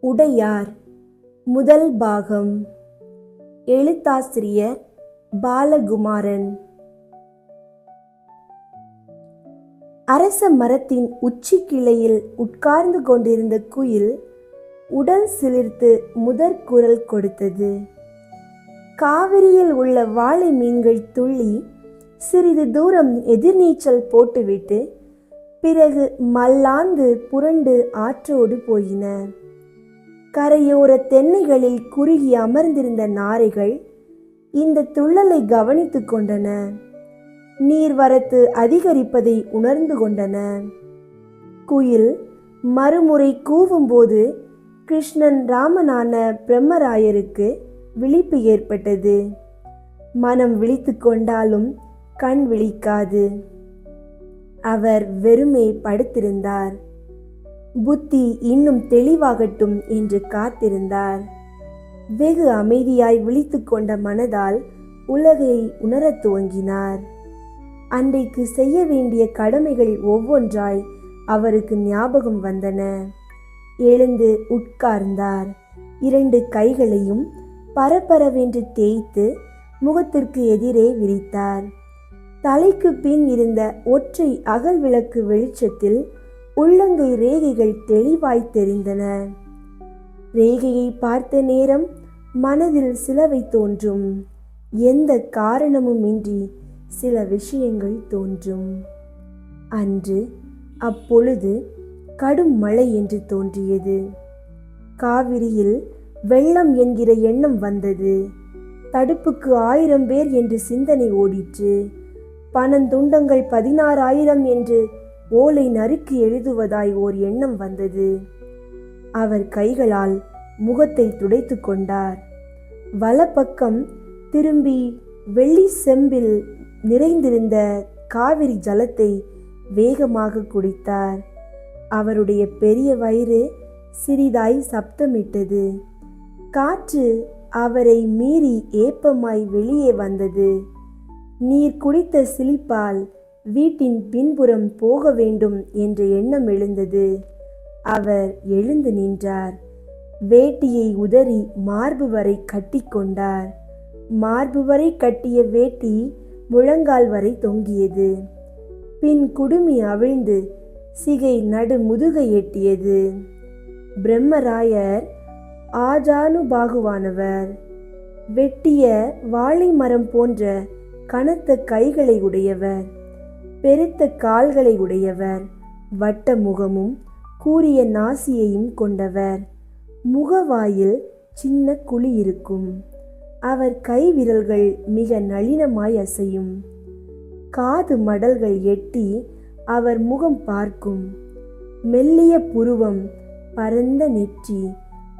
உடையார். முதல் பாகம். எழுத்தாசிரியர் பாலகுமாரன். அரச மரத்தின் உச்சி கிளையில் உட்கார்ந்து கொண்டிருந்த குயில் உடல் சிலிர்த்து முதற் குரல் கொடுத்தது. காவிரியில் உள்ள வாழை மீன்கள் துள்ளி சிறிது தூரம் எதிர்நீச்சல் போட்டுவிட்டு பிறகு மல்லாந்து புரண்டு ஆற்றோடு போயின. கரையோர தென்னைகளில் குறுகி அமர்ந்திருந்த நாரைகள் இந்த துள்ளலை கவனித்துக் கொண்டன. நீர்வரத்து அதிகரிப்பதை உணர்ந்து கொண்டன. குயில் மறுமுறை கூவும்போது கிருஷ்ணன் ராமனான பிரம்மராயருக்கு விழிப்பு ஏற்பட்டது. மனம் விழித்து கொண்டாலும் கண் விழிக்காது. அவர் வெறுமே படுத்திருந்தார். புத்தி இன்னும் தெளிவாகட்டும் என்று காத்திருந்தார். வெகு அமைதியாய் விழித்து கொண்ட மனதால் உலகை உணரத் துவங்கினார். அன்றைக்கு செய்ய வேண்டிய கடமைகள் ஒவ்வொன்றாய் அவருக்கு ஞாபகம் வந்தன. எழுந்து உட்கார்ந்தார். இரண்டு கைகளையும் பரபரவென்று தேய்த்து முகத்திற்கு எதிரே விரித்தார். தலைக்கு பின் இருந்த ஒற்றை அகல் விளக்கு வெளிச்சத்தில் உள்ளங்கை ரேகைகள் தெளிவாய் தெரிந்தன. ரேகையை பார்த்த நேரம் மனதில் சிலவை தோன்றும். எந்த காரணமும் இன்றி சில விஷயங்கள் தோன்றும். அன்று அப்பொழுது கடும் மழை என்று தோன்றியது. காவிரியில் வெள்ளம் என்கிற எண்ணம் வந்தது. தடுப்புக்கு ஆயிரம் பேர் என்று சிந்தனை ஓடிற்று. பணந்துண்டங்கள் பதினாறாயிரம் என்று ஓலை நறுக்கி எழுதுவதாய் ஓர் எண்ணம் வந்தது. அவர் கைகளால் முகத்தை துடைத்து கொண்டார். வலப்பக்கம் திரும்பி வெள்ளி செம்பில் நிறைந்திருந்த காவிரி ஜலத்தை வேகமாக குடித்தார். அவருடைய பெரிய வயிறு சிறிதாய் சப்தமிட்டது. காற்று அவரை மீறி ஏப்பமாய் வெளியே வந்தது. நீர் குடித்த சிலிப்பால் வீட்டின் பின்புறம் போக வேண்டும் என்ற எண்ணம் எழுந்தது. அவர் எழுந்து நின்றார். வேட்டியை உதறி மார்பு வரை கட்டிக்கொண்டார் மார்பு வரை கட்டிய வேட்டி முழங்கால் வரை தொங்கியது. பின் குடுமி அவிழ்ந்து சிகை நடு முதுகை எட்டியது. பிரம்மராயர் ஆஜானுபாகுவானவர். வெட்டிய வாழை மரம் போன்ற கனத்த கைகளை உடையவர். பெருத்த கால்களை உடையவர். வட்ட முகமும் கூறிய நாசியையும் கொண்டவர். முகவாயில் சின்ன குழி இருக்கும். அவர் கை விரல்கள் மிக நளினமாய் அசையும். காது மடல்கள் எட்டி அவர் முகம் பார்க்கும். மெல்லிய புருவம் பரந்த நெற்றி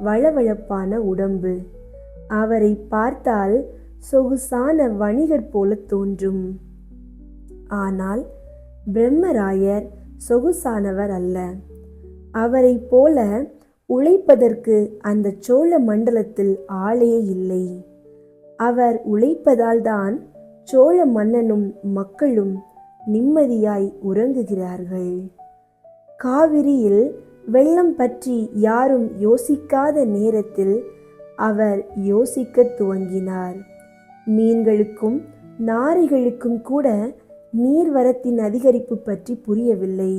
வளவளப்பான உடம்பு. அவரை பார்த்தால் சொகுசான வணிகர் போல தோன்றும். ஆனால் பிரம்மராயர் சொகுசானவர் அல்ல. அவரை போல உழைப்பதற்கு அந்த சோழ மண்டலத்தில் ஆளே இல்லை. அவர் உழைப்பதால் தான் சோழ மன்னனும் மக்களும் நிம்மதியாய் உறங்குகிறார்கள். காவிரியில் வெள்ளம் பற்றி யாரும் யோசிக்காத நேரத்தில் அவர் யோசிக்க துவங்கினார். மீன்களுக்கும் நாரைகளுக்கும் கூட நீர்வரத்தின் அதிகரிப்பு பற்றி புரியவில்லை.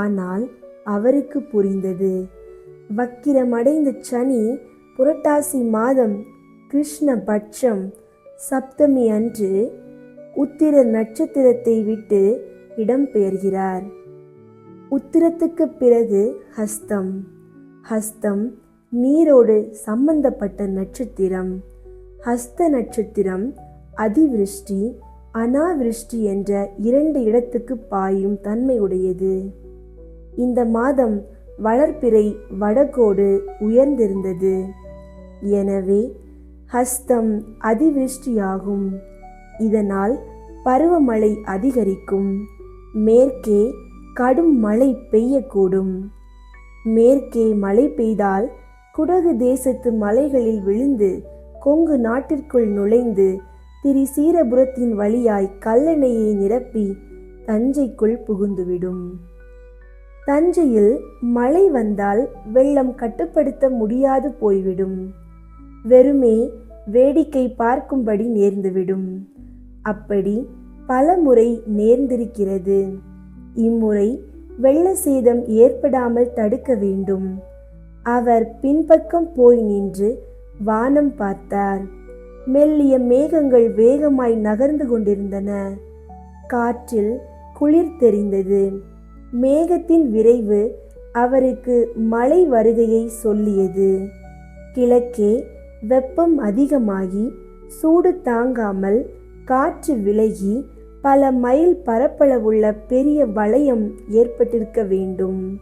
ஆனால் அவருக்கு புரிந்தது. வக்கிரமடைந்த சனி புரட்டாசி மாதம் கிருஷ்ண பட்சம் சப்தமி அன்று உத்திர நட்சத்திரத்தை விட்டு இடம்பெயர்கிறார் உத்திரத்துக்கு பிறகு ஹஸ்தம். ஹஸ்தம் நீரோடு சம்பந்தப்பட்ட நட்சத்திரம். ஹஸ்த நட்சத்திரம் அதிவிருஷ்டி அனாவிருஷ்டி என்ற இரண்டு இடத்துக்கு பாயும் தன்மையுடையது. இந்த மாதம் வளர்ப்பிறை வடகோடு உயர்ந்திருந்தது. எனவே ஹஸ்தம் அதிவிருஷ்டியாகும். இதனால் பருவமழை அதிகரிக்கும். மேற்கே கடும் மழை பெய்யக்கூடும். மேற்கே மழை பெய்தால் குடகு தேசத்து மலைகளில் விழுந்து கொங்கு நாட்டிற்குள் நுழைந்து திரிசீரபுரத்தின் வழியாய் கல்லணையை நிரப்பி தஞ்சைக்குள் புகுந்துவிடும். தஞ்சையில் மழை வந்தால் வெள்ளம் கட்டுப்படுத்த முடியாது போய்விடும். வெறுமே வேடிக்கை பார்க்கும்படி நேர்ந்துவிடும். அப்படி பல முறை நேர்ந்திருக்கிறது. இம்முறை வெள்ள சேதம் ஏற்படாமல் தடுக்க வேண்டும். அவர் பின்பக்கம் போய் நின்று வானம் பார்த்தார். மெல்லிய மேகங்கள் வேகமாய் நகர்ந்து கொண்டிருந்தன. காற்றில் குளிர் தெரிந்தது. மேகத்தின் விரைவு அவருக்கு மழை வருகையை சொல்லியது. கிழக்கே வெப்பம் அதிகமாகி சூடு தாங்காமல் காற்று விலகி பல மைல் பரப்பளவுள்ள பெரிய வளையம் ஏற்பட்டிருக்க வேண்டும்.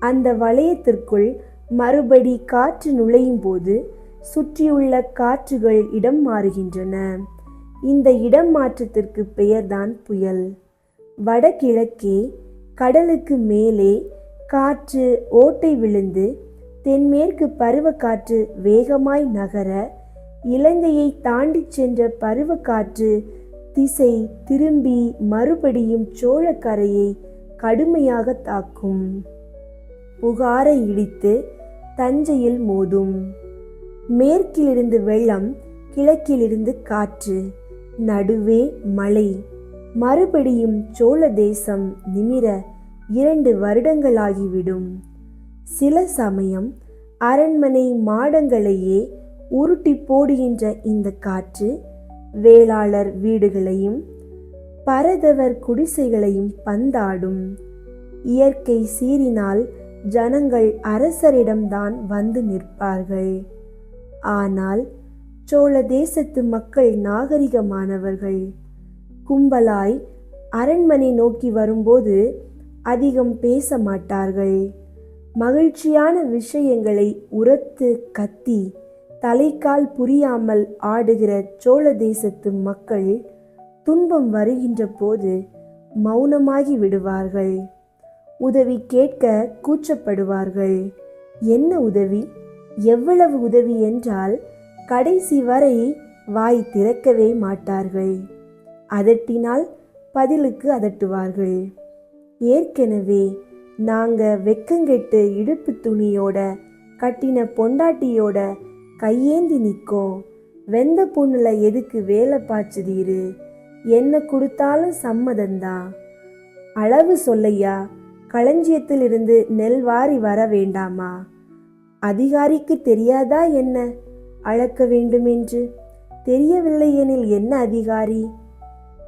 அந்த வளையத்திற்குள் மறுபடி காற்று நுழையும் போது சுற்றியுள்ள காற்றுகள் இடம் மாறுகின்றன. இந்த இடம் மாற்றத்திற்கு பெயர்தான் புயல். வடகிழக்கே கடலுக்கு மேலே காற்று ஓட்டை விழுந்து தென்மேற்கு பருவக்காற்று வேகமாய் நகர இலங்கையை தாண்டிச் சென்ற பருவக்காற்று திசை திரும்பி மறுபடியும் சோழக்கரையை கடுமையாக தாக்கும். புகாரை இடித்து தஞ்சையில் மோதும். மேற்கிலிருந்து வெள்ளம் கிழக்கிலிருந்து காற்று நடுவே மழை. மறுபடியும் சோழ தேசம் நிமிர இரண்டு வருடங்களாகிவிடும். சில சமயம் அரண்மனை மாடங்களையே உருட்டி போடுகின்ற இந்த காற்று வேளாளர் வீடுகளையும் பரதவர் குடிசைகளையும் பந்தாடும். இயற்கை சீறினால் ஜனங்கள் அரசரிடம்தான் வந்து நிற்பார்கள். ஆனால் சோழ தேசத்து மக்கள் நாகரிகமானவர்கள். கும்பலாய் அரண்மனை நோக்கி வரும்போது அதிகம் பேச மாட்டார்கள் மகிழ்ச்சியான விஷயங்களை உரத்து கத்தி தலைக்கால் புரியாமல் ஆடுகிற சோழ தேசத்து மக்கள் துன்பம் வருகின்ற போது மௌனமாகி விடுவார்கள். உதவி கேட்க கூச்சப்படுவார்கள். என்ன உதவி? எவ்வளவு உதவி என்றால் கடைசி வரை வாய் திறக்கவே மாட்டார்கள். அதட்டினால் பதிலுக்கு அதட்டுவார்கள். ஏற்கனவே நாங்க வெக்கங்கெட்டு இடுப்பு துணியோட கட்டின பொண்டாட்டியோட கையேந்தி நிற்கோம் வெந்த பொண்ணுல எதுக்கு வேலை பாய்ச்சுதீரு? என்ன கொடுத்தாலும் சம்மதந்தான் அளவு சொல்லையா? களஞ்சியத்திலிருந்து நெல் வாரி வர வேண்டாமா? அதிகாரிக்கு தெரியாதா என்ன? அளக்க வேண்டுமென்று. தெரியவில்லை எனில் என்ன அதிகாரி?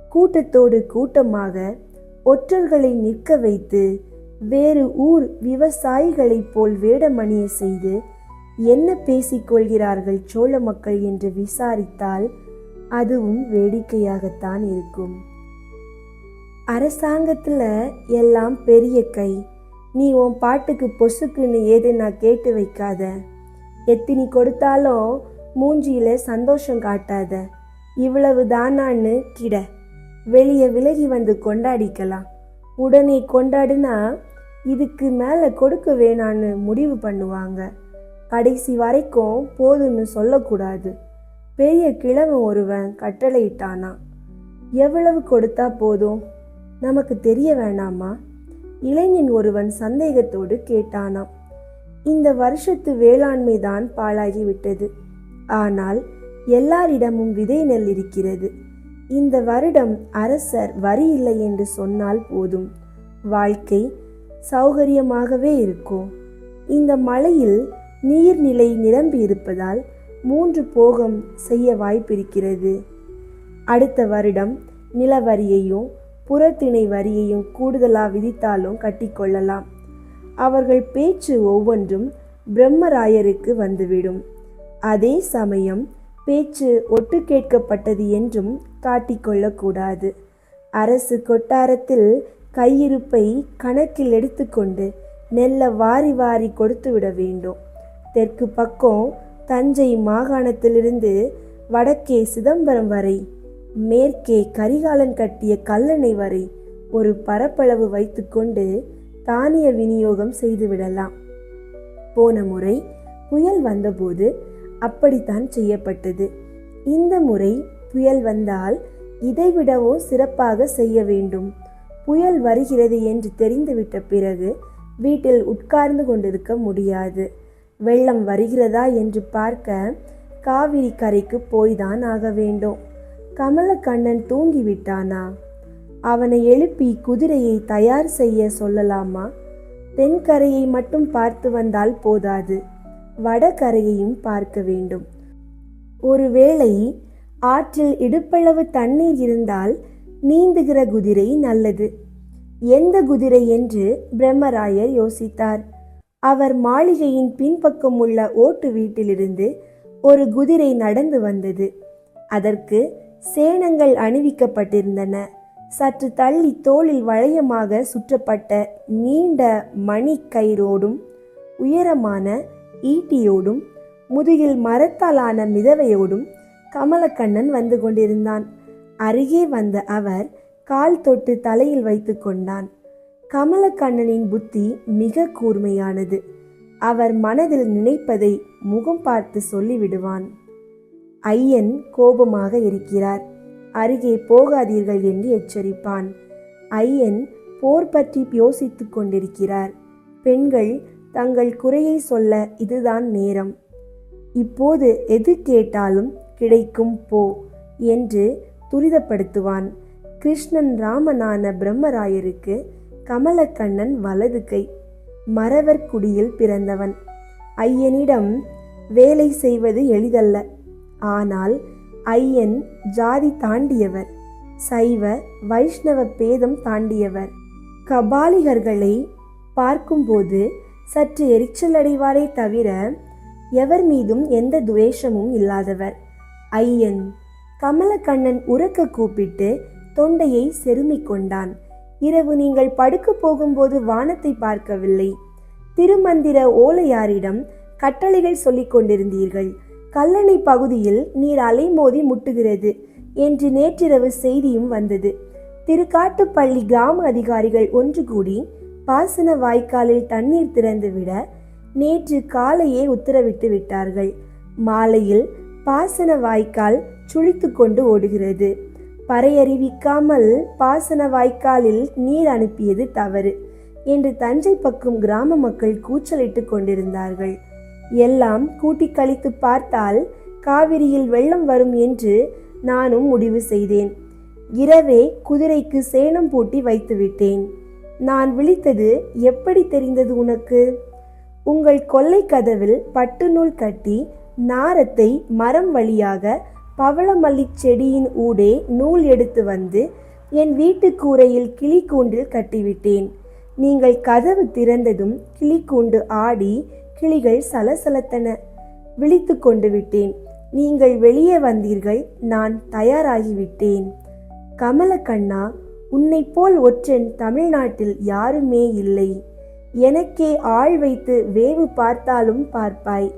கூட்டத்தோடு கூட்டமாக ஒற்றர்களை நிற்க வைத்து வேறு ஊர் விவசாயிகளைப் போல் வேடமணிய செய்து என்ன பேசிக்கொள்கிறார்கள் சோழ மக்கள் என்று விசாரித்தால் அதுவும் வேடிக்கையாகத்தான் இருக்கும். அரசாங்கத்தில் எல்லாம் பெரிய கை. நீ உன் பாட்டுக்கு பொசுக்குன்னு ஏது நான் கேட்டு வைக்காத. எத்தினி கொடுத்தாலும் மூஞ்சியில் சந்தோஷம் காட்டாத. இவ்வளவு தானான்னு கிட. வெளியே விலகி வந்து கொண்டாடிக்கலாம். உடனே கொண்டாடுனா இதுக்கு மேலே கொடுக்க வேணான்னு முடிவு பண்ணுவாங்க. கடைசி வரைக்கும் போதும்னு சொல்லக்கூடாது. பெரிய கிழவன் ஒருவன் கட்டளையிட்டானா. எவ்வளவு கொடுத்தா போதும்? நமக்கு தெரிய வேணாமா? இளைஞன் ஒருவன் சந்தேகத்தோடு கேட்டானாம். இந்த வருஷத்து வேளாண்மை தான் பாழாகிவிட்டது. ஆனால் எல்லாரிடமும் விதை நெல் இருக்கிறது. இந்த வருடம் அரசர் வரி இல்லை என்று சொன்னால் போதும். வாழ்க்கை சௌகரியமாகவே இருக்கும். இந்த மழையில் நீர்நிலை நிரம்பி இருப்பதால் மூன்று போகம் செய்ய வாய்ப்பிருக்கிறது. அடுத்த வருடம் நிலவரியையும் புறத்திணை வரியையும் கூடுதலாக விதித்தாலும் கட்டிக்கொள்ளலாம். அவர்கள் பேச்சு ஒவ்வொன்றும் பிரம்மராயருக்கு வந்துவிடும். அதே சமயம் பேச்சு ஒட்டு கேட்கப்பட்டது என்றும் காட்டிக்கொள்ளக்கூடாது அரசு கொட்டாரத்தில் கையிருப்பை கணக்கில் எடுத்துக்கொண்டு நெல்ல வாரி வாரி கொடுத்து விட வேண்டும். தெற்கு பக்கம் தஞ்சை மாகாணத்திலிருந்து வடக்கே சிதம்பரம் வரை மேற்கே கரிகாலன் கட்டிய கல்லணை வரை ஒரு பரப்பளவு வைத்துக்கொண்டு தானிய விநியோகம் செய்துவிடலாம். போன முறை புயல் வந்தபோது அப்படித்தான் செய்யப்பட்டது. இந்த முறை புயல் வந்தால் இதைவிடவும் சிறப்பாக செய்ய வேண்டும். புயல் வருகிறது என்று தெரிந்துவிட்ட பிறகு வீட்டில் உட்கார்ந்து கொண்டிருக்க முடியாது. வெள்ளம் வருகிறதா என்று பார்க்க காவிரி கரைக்கு போய்தான் ஆக வேண்டும். கமலக்கண்ணன் தூங்கிவிட்டானா? அவனை எழுப்பி குதிரையை தயார் செய்ய சொல்லலாமா? தென்கரையை மட்டும் பார்த்து வந்தால் போதாது. வடகரையையும் பார்க்க வேண்டும். ஒருவேளை ஆற்றில் இடுப்பளவு தண்ணீர் இருந்தால் நீந்துகிற குதிரை நல்லது. எந்த குதிரை என்று பிரம்மராயர் யோசித்தார். அவர் மாளிகையின் பின்பக்கம் உள்ள ஓட்டு வீட்டிலிருந்து ஒரு குதிரை நடந்து வந்தது. அதற்கு சேணங்கள் அணிவிக்கப்பட்டிருந்தன. சற்று தள்ளி தோளில் வளையமாக சுற்றப்பட்ட நீண்ட மணி கயிறோடும் உயரமான ஈட்டியோடும் முதுகில் மரத்தாலான மிதவையோடும் கமலக்கண்ணன் வந்து கொண்டிருந்தான். அருகே வந்த அவர் கால் தொட்டு தலையில் வைத்து கொண்டான். கமலக்கண்ணனின் புத்தி மிக கூர்மையானது. அவர் மனதில் நினைப்பதை முகம் பார்த்து சொல்லிவிடுவான். ஐயன் கோபமாக இருக்கிறார். அருகே போகாதீர்கள் என்று எச்சரிப்பான். ஐயன் போர் பற்றி யோசித்துக் கொண்டிருக்கிறார். பெண்கள் தங்கள் குறையை சொல்ல இதுதான் நேரம். இப்போது எது கேட்டாலும் கிடைக்கும் போ என்று துரிதப்படுத்துவான். கிருஷ்ணன் ராமனான பிரம்மராயருக்கு கமலக்கண்ணன் வலது கை. மறவர் குடியில் பிறந்தவன். ஐயனிடம் வேலை செய்வது எளிதல்ல. ஆனால் ஐயன் ஜாதி தாண்டியவர் சைவ வைஷ்ணவ பேதம் தாண்டியவர். கபாலிகர்களை பார்க்கும்போது சற்று எரிச்சலடைவாரே தவிர எவர் மீதும் எந்த துவேஷமும் இல்லாதவர். ஐயன் கமலக்கண்ணன் உறக்க கூப்பிட்டு தொண்டையை செருமிக் கொண்டான். இரவு நீங்கள் படுக்க போகும்போது வானத்தை பார்க்கவில்லை. திருமந்திர ஓலையாரிடம் கட்டளைகள் சொல்லிக் கொண்டிருந்தீர்கள். கல்லணை பகுதியில் நீர் அலைமோதி முட்டுகிறது என்று நேற்றிரவு செய்தியும் வந்தது. திருக்காட்டுப்பள்ளி கிராம அதிகாரிகள் ஒன்று கூடி பாசன வாய்க்காலில் தண்ணீர் திறந்துவிட நேற்று காலையே உத்தரவிட்டு விட்டார்கள். மாலையில் பாசன வாய்க்கால் சுழித்து கொண்டு ஓடுகிறது. பறையறிவிக்காமல் பாசன வாய்க்காலில் நீர் அனுப்பியது தவறு என்று தஞ்சை பக்கம் கிராம மக்கள் கூச்சலிட்டு கொண்டிருந்தார்கள். எல்லாம் கூட்டி கழித்து பார்த்தால் காவிரியில் வெள்ளம் வரும் என்று நானும் முடிவு செய்தேன். இரவே குதிரைக்கு சேணம் பூட்டி வைத்துவிட்டேன் நான் விழித்தது எப்படி தெரிந்தது உனக்கு? உங்கள் கொல்லை கதவில் பட்டு நூல் கட்டி நாரத்தை மரம் வழியாக பவளமல்லி செடியின் ஊடே நூல் எடுத்து வந்து என் வீட்டு கூரையில் கிளிக்கூண்டில் கட்டிவிட்டேன். நீங்கள் கதவு திறந்ததும் கிளிக்கூண்டு ஆடி கிளிகள் சலசலத்தன. விழித்து கொண்டு விட்டேன். நீங்கள் வெளியே வந்தீர்கள். நான் தயாராகிவிட்டேன். கமலக்கண்ணா உன்னைப் போல் ஒற்றன் தமிழ்நாட்டில் யாருமே இல்லை. எனக்கே ஆள் வைத்து வேவு பார்த்தாலும் பார்ப்பாய்.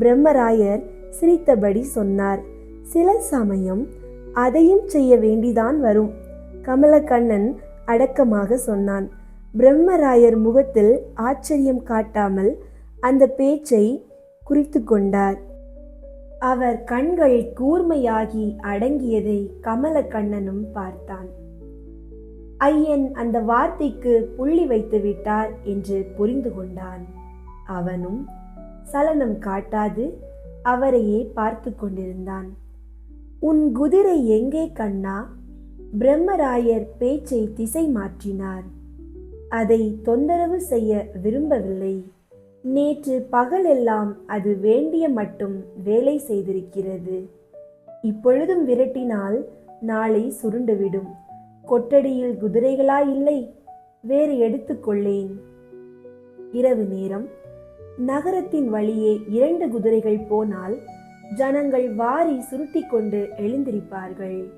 பிரம்மராயர் சிரித்தபடி சொன்னார். சில சமயம் அதையும் செய்ய வேண்டிதான் வரும் கமலக்கண்ணன் அடக்கமாக சொன்னான். பிரம்மராயர் முகத்தில் ஆச்சரியம் காட்டாமல் அந்த பேச்சை குறித்து கொண்டார். அவர் கண்கள் கூர்மையாகி அடங்கியதை கமலக்கண்ணனும் பார்த்தான். ஐயன் அந்த வார்த்தைக்கு புள்ளி வைத்து விட்டார் என்று புரிந்து கொண்டான். அவனும் சலனம் காட்டாது அவரையே பார்த்து கொண்டிருந்தான். உன் குதிரை எங்கே கண்ணா? பிரம்மராயர் பேச்சை திசை மாற்றினார். அதை தொந்தரவு செய்ய விரும்பவில்லை. நேற்று பகலெல்லாம் அது வேண்டிய மட்டும் வேலை செய்திருக்கிறது. இப்பொழுதும் விரட்டினால் நாளை சுருண்டுவிடும். கொட்டடியில் குதிரைகளா இல்லை வேறு எடுத்துக்கொள்ளேன் இரவு நேரம். நகரத்தின் வழியே இரண்டு குதிரைகள் போனால் ஜனங்கள் வாரி சுருட்டி கொண்டு எழுந்திருப்பார்கள்.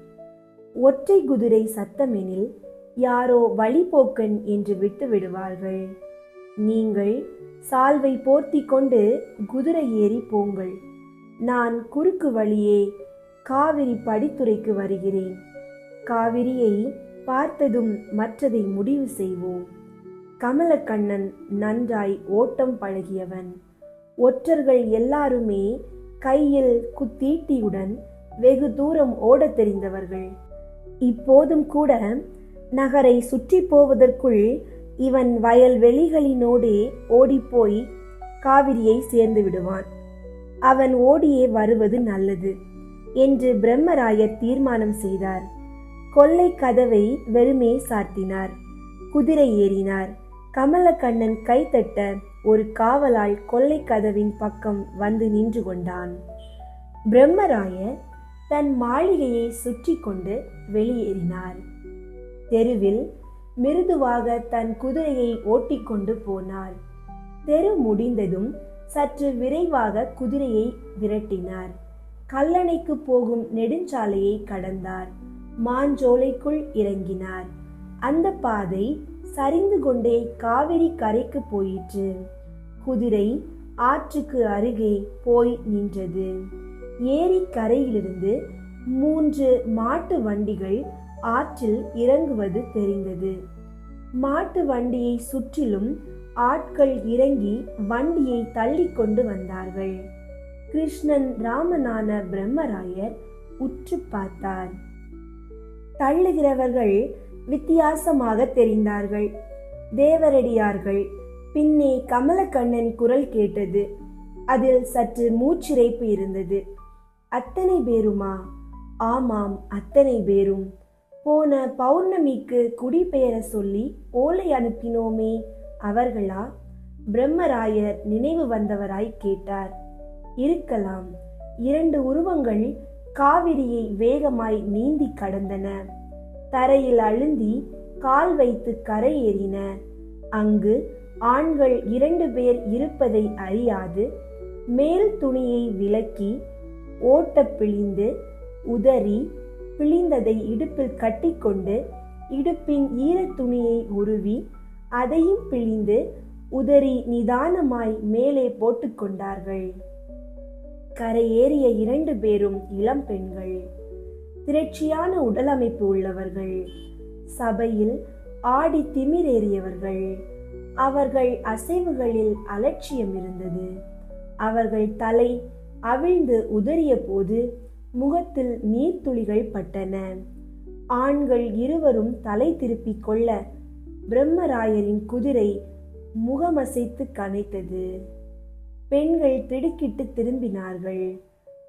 ஒற்றை குதிரை சத்தமெனில் யாரோ வழிபோக்கன் என்று விட்டு விடுவார்கள் நீங்கள் சால்வை போர்த்தி கொண்டு குதிரை ஏறி போங்கள். நான் குறுக்கு வழியே காவிரி படித்துறைக்கு வருகிறேன். காவிரியை பார்த்ததும் மற்றதை முடிவு செய்வோம். கமலக்கண்ணன் நன்றாய் ஓட்டம் பழகியவன். ஒற்றர்கள் எல்லாருமே கையில் குத்தீட்டியுடன் வெகு தூரம் ஓடத் தெரிந்தவர்கள். இப்போதும் கூட நகரை சுற்றி போவதற்குள் இவன் வயல் வெளிகளினோடே ஓடிப்போய் காவிரியை சேர்ந்து விடுவான். அவன் ஓடியே வருவது நல்லது என்று பிரம்மராயர் தீர்மானம் செய்தார். கொள்ளை கதவை வெறுமே சாத்தினார். குதிரை ஏறினார். கமலக்கண்ணன் கைத்தட்ட ஒரு காவலாள் கொள்ளை கதவின் பக்கம் வந்து நின்று கொண்டான். பிரம்மராயர் தன் மாளிகையை சுற்றி கொண்டு வெளியேறினார். தெருவில் மிருதுவாக தன் குதிரையை ஓட்டிக்கொண்டு போனார் தெரு முடிந்ததும் சற்று விரைவாக குதிரையை விரட்டினார். கல்லணைக்கு போகும் நெடுஞ்சாலையை கடந்தார். மாஞ்சோலைக்குள் இறங்கினார். அந்த பாதை சரிந்து கொண்டே காவிரி கரைக்கு போயிற்று. குதிரை ஆற்றுக்கு அருகே போய் நின்றது. ஏரி கரையிலிருந்து மூன்று மாட்டு வண்டிகள் ஆற்றில் இறங்குவது தெரிந்தது. மாட்டு வண்டியை சுற்றிலும் ஆட்கள் இறங்கி வண்டியை தள்ளி கொண்டு வந்தார்கள். கிருஷ்ணன் ராமனான பிரம்மராயர் உற்று பார்த்தார். தள்ளுகிறவர்கள் வித்தியாசமாக தெரிந்தார்கள். தேவரடியார்கள் பின்னே கமலக்கண்ணன் குரல் கேட்டது. அதில் சற்று மூச்சிறைப்பு இருந்தது. அத்தனை பேருமா? ஆமாம் அத்தனை பேரும். போன பௌர்ணமிக்கு குடிபெயர சொல்லி ஓலை அனுப்பினோமே அவர்களா? பிரம்மராயர் நினைவு வந்தவராய் கேட்டார். இருக்கலாம். இரண்டு உருவங்கள் காவிரியை வேகமாய் நீந்தி கடந்தன. தரையில் அழுந்தி கால் வைத்து கரையேறின. அங்கு ஆண்கள் இரண்டு பேர் இருப்பதை அறியாது. மேல் துணியை விலக்கி ஓட்ட பிழிந்து உதறி பிழிந்ததை இடுப்பில் கட்டிக்கொண்டு இடுப்பின் ஈரத் துணியை உருவி அதையும் பிழிந்து உதறி நிதானமாய் மேலே போட்டுக்கொண்டார்கள். கரையேறிய இரண்டு பேரும் இளம் பெண்கள். திரட்சியான உடலமைப்பு உள்ளவர்கள். சபையில் ஆடி திமிரேறியவர்கள். அவர்கள் அசைவுகளில் அலட்சியம் இருந்தது அவர்கள் தலை அவிழ்ந்து உதறிய போது முகத்தில் நீர்த்துளிகள் பட்டன. ஆண்கள் இருவரும் தலை திருப்பிக் கொள்ள பிரம்மராயரின் குதிரை முகமசைத்து கனைத்தது. பெண்கள் திடுக்கிட்டு திரும்பினார்கள்.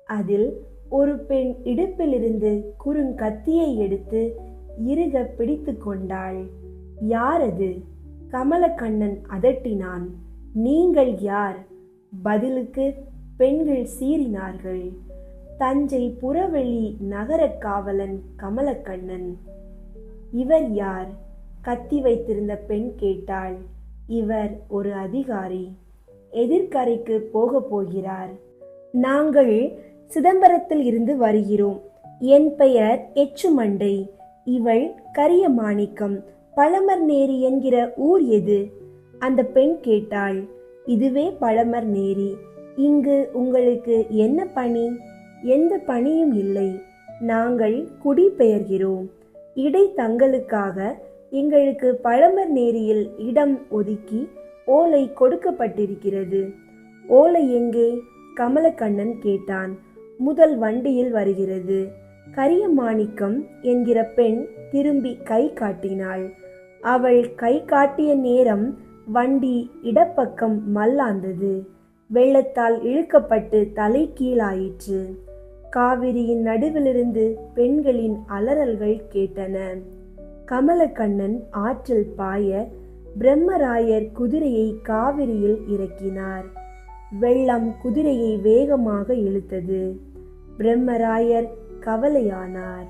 அதில் ஒரு பெண் இடுப்பிலிருந்து குறுங்கத்தியை எடுத்து இருக பிடித்து கொண்டாள். யார் அது கமலக்கண்ணன் அதட்டினான். நீங்கள் யார்? பதிலுக்கு பெண்கள் சீறினார்கள். தஞ்சை புறவெளி நகரக் காவலன் கமலக்கண்ணன். இவர் யார்? கத்தி வைத்திருந்த பெண் கேட்டாள். இவர் ஒரு அதிகாரி. எதிர்கரைக்கு போக போகிறார். நாங்கள் சிதம்பரத்தில் இருந்து வருகிறோம். என் பெயர் எச்சுமண்டை. இவள் கரிய மாணிக்கம் பழமர் நேரி என்கிற ஊர் எது? அந்த பெண் கேட்டாள். இதுவே பழமர் நேரி. இங்கு உங்களுக்கு என்ன பணி? எந்த பணியும் இல்லை. நாங்கள் குடிபெயர்கிறோம். இடை தங்களுக்காக எங்களுக்கு பழமர் நேரியில் இடம் ஒதுக்கி ஓலை கொடுக்கப்பட்டிருக்கிறது. ஓலை எங்கே? கமலக்கண்ணன் கேட்டான். முதல் வண்டியில் வருகிறது. கரியமாணிக்கம் என்கிற பெண் திரும்பி கை காட்டினாள். அவள் கை காட்டிய நேரம் வண்டி இடப்பக்கம் மல்லாந்தது. வெள்ளத்தால் இழுக்கப்பட்டு தலை கீழாயிற்று. காவிரியின் நடுவிலிருந்து பெண்களின் அலறல்கள் கேட்டன. கமலக்கண்ணன் ஆற்றில் பாய பிரம்மராயர் குதிரையை காவிரியில் இறக்கினார். வெள்ளம் குதிரையை வேகமாக இழுத்தது. பிரம்மராயர் கவலையானார்.